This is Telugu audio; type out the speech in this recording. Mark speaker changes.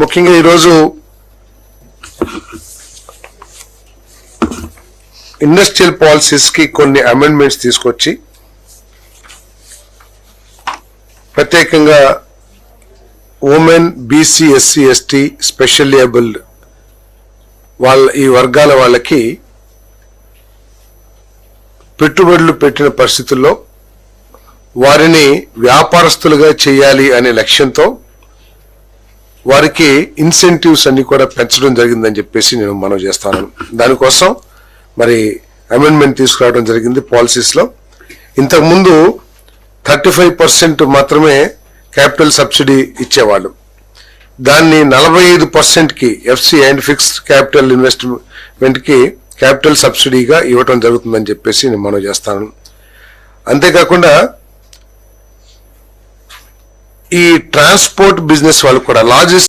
Speaker 1: ముఖ్యంగా ఈరోజు ఇండస్ట్రియల్ పాలసీస్కి కొన్ని అమెండ్మెంట్స్ తీసుకొచ్చి ప్రత్యేకంగా women BC SC ST special abled వాళ్ళ ఈ వర్గాల వాళ్ళకి పెట్టుబడులు పెట్టిన పరిస్థితుల్లో వారిని వ్యాపారస్తులుగా చేయాలి అనే లక్ష్యంతో వారికి ఇన్సెంటివ్స్ అన్ని కూడా పెంచడం జరిగిందని చెప్పేసి నేను మనం చేస్తాను. దానికోసం మరి అమెండ్మెంట్ తీసుకురావడం జరిగింది పాలసీస్లో ఇంతకుముందు థర్టీ ఫైవ్ పర్సెంట్ మాత్రమే క్యాపిటల్ సబ్సిడీ ఇచ్చేవాళ్ళు. దాన్ని నలభై ఐదు పర్సెంట్కి ఎఫ్సి అండ్ ఫిక్స్డ్ క్యాపిటల్ ఇన్వెస్ట్మెంట్కి క్యాపిటల్ సబ్సిడీగా ఇవ్వటం జరుగుతుందని చెప్పేసి నేను మనం చేస్తాను. అంతేకాకుండా ఈ ట్రాన్స్పోర్ట్ బిజినెస్ వాళ్ళు కూడా లాజిస్టిక్